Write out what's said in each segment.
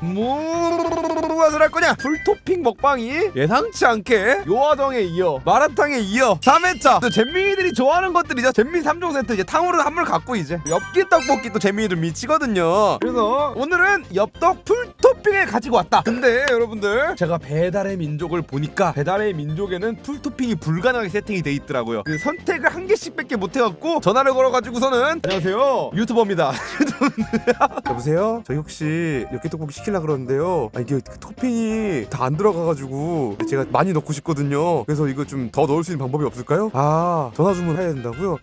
무엇을 할 거냐? 풀토핑 먹방이 예상치 않게 요화정에 이어 마라탕에 이어 3회차. 또 잼민이들이 좋아하는 것들이죠 잼민 3종 세트 이제 탕후루 한물 갖고 이제 엽기 떡볶이 또 잼민이들 미치거든요. 그래서 오늘은 엽떡 풀 토핑을 가지고 왔다. 근데 여러분들 제가 배달의 민족을 보니까 배달의 민족에는 풀 토핑이 불가능하게 세팅이 돼 있더라고요. 그 선택을 한 개씩밖에 못 해갖고 전화를 걸어가지고서는 안녕하세요. 유튜버입니다. 여보세요? 저희 혹시 엽기 떡볶이 시키려 그러는데요. 아, 이게 그 토핑이 다 안 들어가 가지고 제가 많이 넣고 싶거든요. 그래서 이거 좀 더 넣을 수 있는 방법이 없을까요? 아 전화 주문해야 된다고요?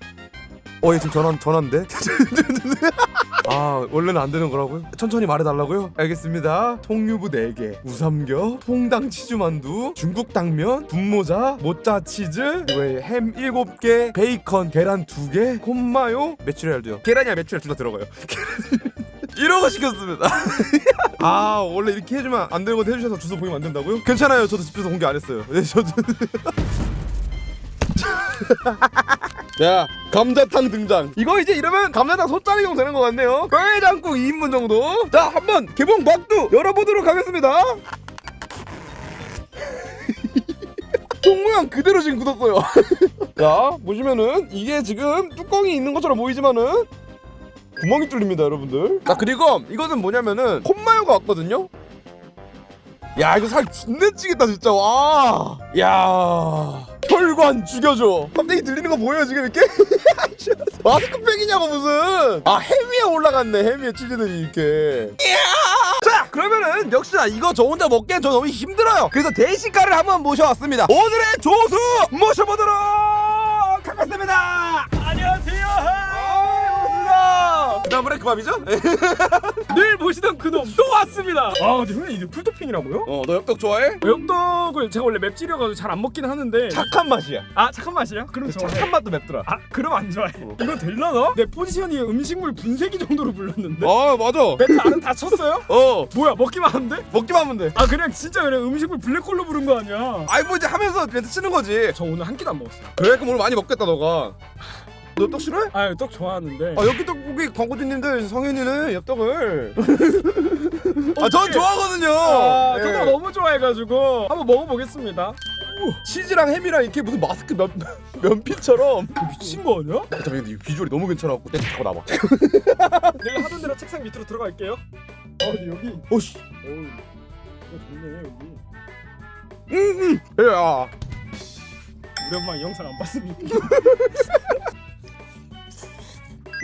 어, 얘 지금 전화 전화인데. 아 원래는 안 되는 거라고요? 천천히 말해달라고요? 알겠습니다. 통유부 4개, 우삼겹, 통당 치즈만두, 중국 당면, 분모자, 모짜 치즈, 그리고 햄 7개, 베이컨, 계란 2개, 콤마요, 메추리알도요. 계란이야 메추리알 둘 다 들어가요. 이러고 시켰습니다. 아 원래 이렇게 해주면 안 되는 건 해주셔서 주소 보이면 안 된다고요? 괜찮아요. 저도 집에서 공개 안 했어요. 네, 저도. 야 감자탕 등장. 이거 이제 이러면 감자탕 소짜리용 되는 것 같네요. 뼈해장국 2인분 정도. 자 한번 개봉 막두 열어보도록 하겠습니다. 통 모양 그대로 지금 굳었어요. 자 보시면은 이게 지금 뚜껑이 있는 것처럼 보이지만은 구멍이 뚫립니다 여러분들. 자 그리고 이것은 뭐냐면은 콧마요가 왔거든요? 야 이거 살 존나 찌겠다 진짜. 와야. 혈관 죽여줘. 갑자기 들리는 거 보여요 지금 이렇게? 마스크팩이냐고 무슨? 아햄 위에 올라갔네 햄 위에 치즈들이 이렇게. 자 그러면은 역시나 이거 저 혼자 먹기엔 저 너무 힘들어요. 그래서 대식가를 한번 모셔왔습니다. 오늘의 조수 모셔보도록 하겠습니다 안녕하세요. 아, 그다음 브레이크밥이죠? 늘 보시던 그놈 또 왔습니다. 아, 근데 형님 이게 풀토핑이라고요? 어, 너 엽떡 좋아해? 엽떡을 제가 원래 맵찔려가지고 잘 안 먹긴 하는데 착한 맛이야. 아 잠깐 맛이야? 그럼 좋아해. 착한 맛도 맵더라. 아 그럼 안 좋아해. 이거 될라나? 내 포지션이 음식물 분쇄기 정도로 불렀는데. 아, 맞아. 멘트 안은 다 쳤어요? 어, 뭐야 먹기만 하면 돼? 먹기만 하면 돼. 아 그냥 진짜 그냥 음식물 블랙홀로 부른 거 아니야? 아이 뭐 이제 하면서 멘트 치는 거지. 저 오늘 한 끼도 안 먹었어요. 그래 그럼 오늘 많이 먹겠다 너가. 너 엽떡 싫어해? 아 엽떡 좋아하는데. 아 여기 떡볶이 광고주님들 성현이는 엽떡을 아 전. 좋아하거든요 아, 예. 저도 너무 좋아해가지고 한번 먹어보겠습니다. 치즈랑 햄이랑 이렇게 무슨 마스크 면, 면피처럼 미친 거 아니야? 잠깐만 근데 이 비주얼이 너무 괜찮아갖고 내 자꾸 나와 내가 하던 대로 책상 밑으로 들어갈게요. 아 근데 여기 오씨 어우 이거 좋네 여기. 응응 야 우리 엄마 이 영상 안 봤습니까?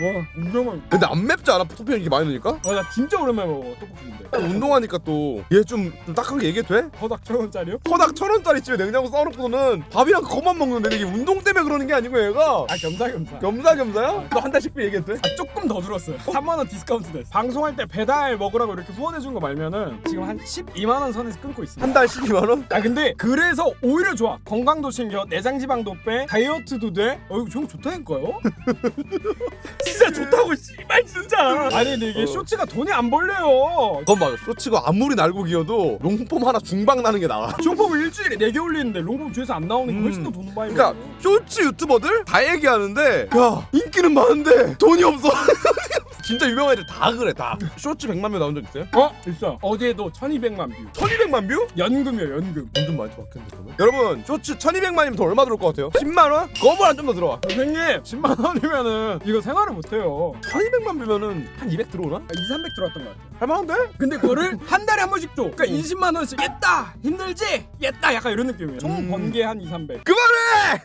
와 운동은 근데 안 맵지 않아? 토핑 이렇게 많이 넣으니까? 와나 진짜 오랜만에 먹어 떡볶이인데 운동하니까 또 얘 좀 딱하게 얘기해도 돼? 허닥 천 원짜리요? 허닥 천 원짜리 집에 냉장고 쌓아놓고는 밥이랑 그것만 먹는데 이게 운동 때문에 그러는 게 아니고 얘가 아 겸사겸사 겸사겸사야? 너 한 달씩 얘기해도 돼? 아 조금 더 줄었어요 3만 원 디스카운트 됐어 방송할 때 배달 먹으라고 이렇게 후원해 준 거 말면은 지금 한 12만 원 선에서 끊고 있습니다 한 달 12만 원? 아 근데 그래서 오히려 좋아 건강도 챙겨 내장 지방도 빼 다이어트도 돼 어, 이거 형 좋다니까요 진짜 좋다고 씨발 진짜 아니 근데 이게 어. 쇼츠가 돈이 안 벌려요 그건 맞아 쇼츠가 아무리 날고 기어도 롱폼 하나 중박 나는 게 나와 쇼폼을 일주일에 4개 올리는데 롱폼 주에서 안 나오는 게 훨씬 더 돈 많이 그러니까 벌어요. 쇼츠 유튜버들 다 얘기하는데 야 인기는 많은데 돈이 없어 진짜 유명한 애들 다 그래 다 쇼츠 100만 명 나온 적 있어요? 어? 있어 어제도 1200만 뷰 1200만 뷰? 연금이요 연금 돈 좀 많이 들어왔겠는데 그러면? 여러분 쇼츠 1200만이면 돈 얼마 들어올 것 같아요? 10만원? 그거보다 좀더 들어와 선생님 10만 원이면은 이거 생활을 못 해요 1200만 뷰면은 한 200 들어오나? 2, 300 들어왔던 것 같아요 할만한데? 근데 그거를 한 달에 한 번씩 줘 그러니까 20만 원씩 옛다 힘들지? 옛다 약간 이런 느낌이에요 총 음. 번게한 2, 300 그만해!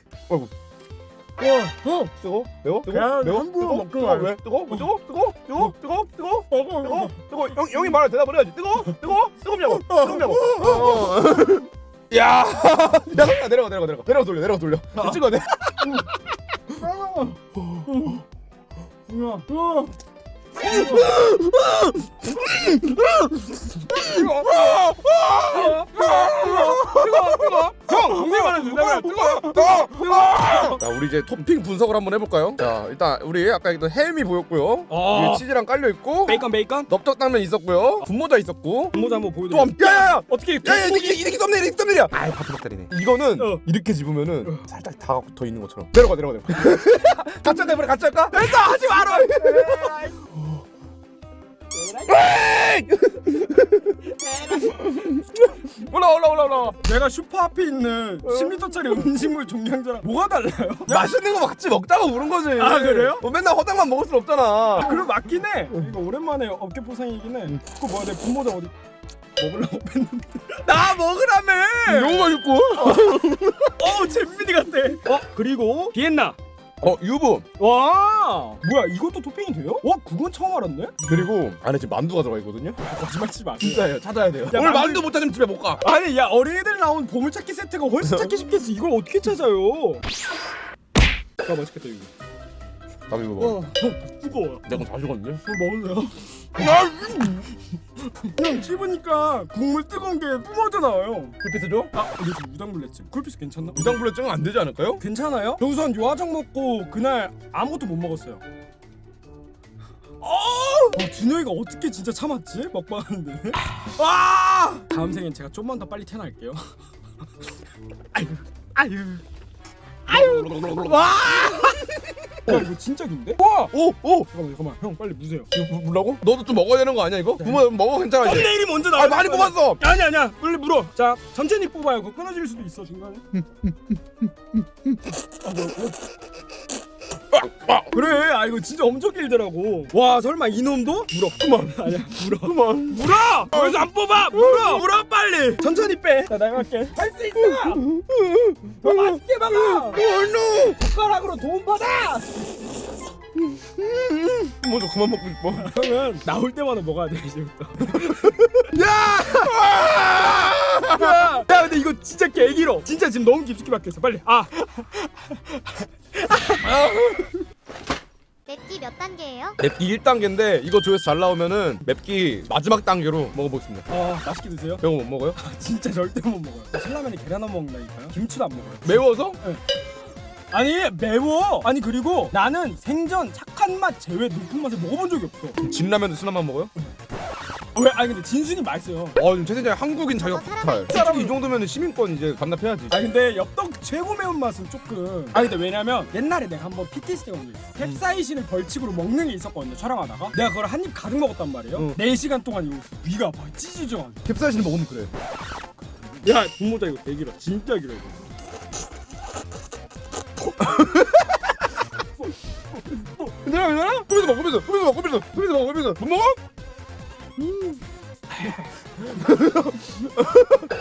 와, 어, 뜨거? 매워? 뜨거? 그냥 매워? 함부로 뜨거? 먹지 뜨거? 말고. 왜? 뜨거? 뭐 뜨거? 뜨거? 뜨거? 뜨거? 뜨거? 먹어, 뜨거? 뜨거? 형, 형이 말할 대답을 해야지 뜨거? 뜨거? 뜨겁냐고? 뜨겁냐고? 어. 야! 야, 내려가 내려가 내려가 내려가 돌려 내려가 돌려 찍어 내 뭐야? 어. 뜨거! 자 우리 이제 토핑 분석을 한번 해볼까요? 자 일단 우리 아까 그 햄이 보였고요 어. 위에 치즈랑 깔려 있고 베이컨 베이컨? 넓적 당면 있었고요 분모자 있었고 분모자 한번 보여드려. 또 함- 야야야! 어떻게 야야 이렇게 이렇게 썸네일 이렇게 썸네일이야 아이 바트 박다리네 이거는 어. 이렇게 집으면은 살짝 다 붙어 있는 것처럼 내려가 내려가 내려가 할까 이번에 같이 할까? 됐어 하지 마라 에이 땡! 올라 올라 올라 올라 내가 슈퍼 앞에 있는 10m짜리 음식물 종량제랑 뭐가 달라요? 맛있는 거 먹지 먹다가 우는 거지 아, 그래요? 뭐 맨날 허당만 먹을 순 없잖아 그럼 맞긴 해. 이거 오랜만에 어깨 포상이긴 해. 그거 뭐야 내 분모자 어디 먹으려고 했는데. 나 먹으라며. 너무 맛있고 어 잼민이 같아. 어 그리고 비엔나. 어 유부 와 뭐야 이것도 토핑이 돼요? 와 그건 처음 알았네. 그리고 안에 지금 만두가 들어가 있거든요 거짓말 치지 마세요. 진짜예요 찾아야 돼요 오늘 만두- 만두 못 찾으면 집에 못 가 아니 야 어린이들 나온 보물찾기 세트가 훨씬 찾기 쉽겠어. 이걸 어떻게 찾아요? 아 맛있겠다 이거. 나도 이거 먹어 와 형, 뜨거워. 내가 다 죽었는데 이거 먹을래요? 형 씹으니까 국물 뜨거운 게 뿜어져 나와요. 쿨피스 줘? 아 지금 무당불냈지. 쿨피스 괜찮나? 무당불내증은 안 되지 않을까요? 괜찮아요? 저 우선 요화정 먹고 그날 아무것도 못 먹었어요. 어! 어, 준영이가 어떻게 진짜 참았지? 먹방하는데. 아! 다음 생엔 제가 좀만 더 빨리 태어날게요. 아유, 아유, 아유. 와! 야 이거 진짜 긴데? 와! 오! 오! 잠깐만 잠깐만 형 빨리 무세요. 이거 물라고? 너도 좀 먹어야 되는 거 아니야 이거? 부모 먹어 괜찮아 이제 썸네일이 먼저 나와. 아 많이 뽑았어 아니 아니야 빨리 물어. 자 천천히 뽑아요. 그거 끊어질 수도 있어 중간에. 그래. 아 이거 진짜 엄청 길더라고. 와 설마 이놈도? 물어. 그만. 아니야 물어. 그만. 물어! 여기서 안 뽑아! 물어! 물어 빨리! 천천히 빼나 나갈게. 할 수 있어! 더 맛있게 먹어! 어노 젓가락으로 도움 받아! 먼저 그만 먹고 싶어. 그러면 나올 때마다 먹어야 돼 이제부터. 야! 근데 이거 진짜 개길어 진짜 지금 너무 깊숙이 박혔어. 빨리. 아. 맵기 몇 단계예요? 맵기 1단계인데 이거 조회수 잘 나오면은 맵기 마지막 단계로 먹어보겠습니다. 어, 맛있게 드세요? 이거 못 먹어요? 진짜 절대 못 먹어요. 신라면에 계란 안 먹는다니까요? 김치도 안 먹어요. 매워서? 아니 매워! 아니 그리고 나는 생전 착한 맛 제외 높은 맛을 먹어본 적이 없어. 진라면도 순한만 먹어요? 어, 왜? 아니 근데 진순이 맛있어요. 어 지금 최 선장 한국인 자격 폭발 솔직히 이 정도면 시민권 이제 반납해야지. 아 근데 엽떡 최고 매운 맛은 조금. 아 근데 왜냐면 옛날에 내가 한번 PTSD가 온적 있어 캡사이신을 벌칙으로 먹는 게 있었거든요 촬영하다가. 내가 그걸 한 입 가득 먹었단 말이에요. 응. 4시간 동안 이거 위가 막 찢어져 캡사이신 먹으면 그래. 야 분모자 이거 되게 길어 진짜 길어 이거. 괜찮아 괜찮아? 꾸면서 먹어 꾸면서 꾸면서 먹어 꾸면서 꾸면서 먹어 꾸면서. 못 먹어?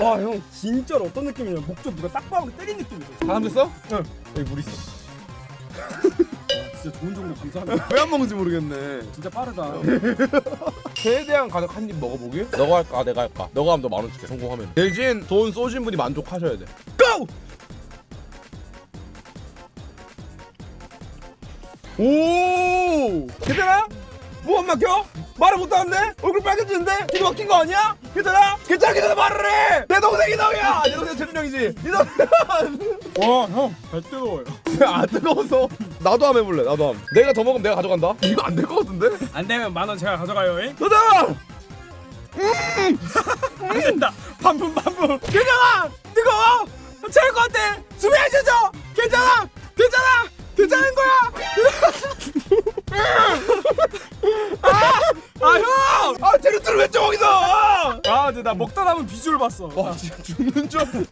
와 형 진짜로 어떤 느낌이냐 목젖 누가 딱밤으로 때린 느낌이죠 다 삼켰어? 응. 여기 물 있어 와, 진짜 좋은 정보 감사합니다 왜 안 먹는지 모르겠네 진짜 빠르다 최대한 가득 한 입 먹어보기? 너가 할까 내가 할까? 너가 하면 너 만 원 줄게 성공하면 대신 돈 쏘신 분이 만족하셔야 돼 고! 오! 괜찮아? 뭐안 막혀? 말을 못하는데? 얼굴 빨개지는데? 기도 막힌 거 아니야? 괜찮아? 괜찮아 괜찮아 말을 해! 내 동생이 너야! 내 동생 최준영이지? 네 동생 와형발 뜨거워요 안 뜨거워서 나도 한번 해볼래 나도 한번 내가 더 먹으면 내가 가져간다 이거 안 될 것 같은데? 안 되면 만 원 제가 가져가요 잉? 도전! 안 된다 반품 반품 괜찮아 뜨거워 찰것 같아 수비해 주죠 괜찮아 괜찮아 괜찮은 거야 아 형! 아 제르트를 왜 저기서! 아! 근데 나 먹다 남은 비주얼 봤어. 와 진짜 죽는 줄 알았어.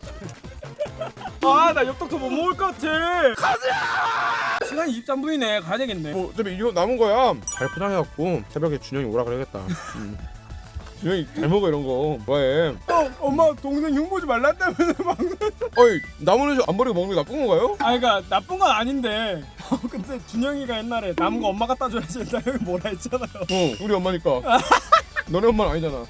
아나 엽떡 더못 먹을 것 같아? 가자! 시간이 23분이네. 가야 되겠네. 뭐 어차피 이거 남은 거야. 잘 포장해갖고 새벽에 준영이 오라 그래야겠다. 음. 준영이 잘 먹어 이런 거. 좋아해? 어, 엄마 동생 흉보지 말란다면서 방금 어이 음식 안 버리고 먹는 게 나쁜 건가요? 아 그니까 나쁜 건 아닌데. 어, 근데 준영이가 옛날에 남은 거 엄마 갖다 줘야지 했다 형이 뭐라 했잖아요. 어 우리 엄마니까. 너네 엄마는 아니잖아.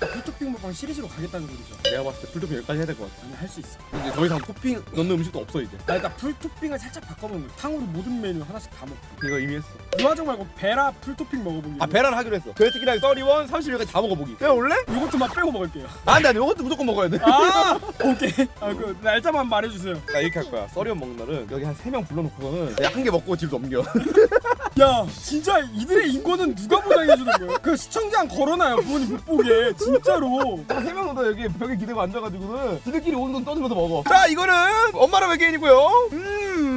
풀 토핑 먹방 시리즈로 가겠다는 소리죠. 내가 봤을 때 풀토핑 여기까지 해야 될 것 같아. 아니 할 수 있어. 이제 더 이상 토핑 넣는 음식도 없어 이제. 아 그러니까 풀 토핑을 살짝 바꿔보는 거야 탕으로 모든 메뉴 하나씩 다 먹고. 이거 이미 했어. 유화정 말고 베라 풀 토핑 먹어보기 아 배란 하기로 했어. 돼지기랑 썰이원 30일까지 다 먹어보기. 그냥 올래? 요거트만 빼고 먹을게요. 안돼 안돼. 이것도 무조건 먹어야 돼. 아! 오케이. 아그 날짜만 말해주세요. 나 이렇게 할 거야. 썰이원 먹는 날은 여기 한 3명 불러놓고서는 내가 한 개 먹고 집 넘겨. 야 진짜 이들의 인권은 누가 보장해주는 거야? 그 시청자 걸어놔요 부모님 못 보게. 진짜로 한 3명 정도 여기 벽에 기대고 앉아가지고는 지들끼리 오는 돈 떠들면서 먹어 자 이거는 엄마랑 외계인이고요 음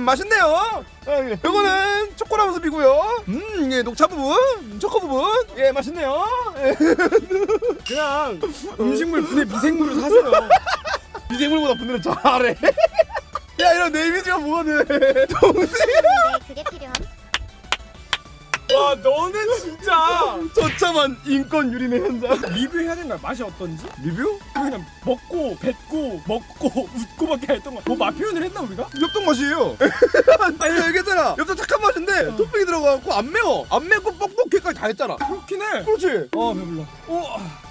맛있네요. 아, 예. 이거는 초코라 모습이고요. 음, 예, 녹차 부분, 초코 부분, 예, 맛있네요. 예. 그냥 음식물 분해 미생물을 사세요. 미생물보다 분들은 잘해. 야, 이런 내 이미지가 뭐거든. 동생. 네. 와 너는 진짜 저참한 인권 유린의 현장. 리뷰해야 된다. 맛이 어떤지? 리뷰? 그냥 먹고 뱉고 먹고 웃고밖에 했던 거. 뭐맛 표현을 했나 우리가? 엽떡 맛이에요. 아니 얘기했잖아. 엽떡 착한 맛인데 토핑이 들어가고 안 매워. 안 맵고 뻑뻑해까지 다 했잖아. 그렇긴 해. 그렇지. 어 배불러. 오. 아.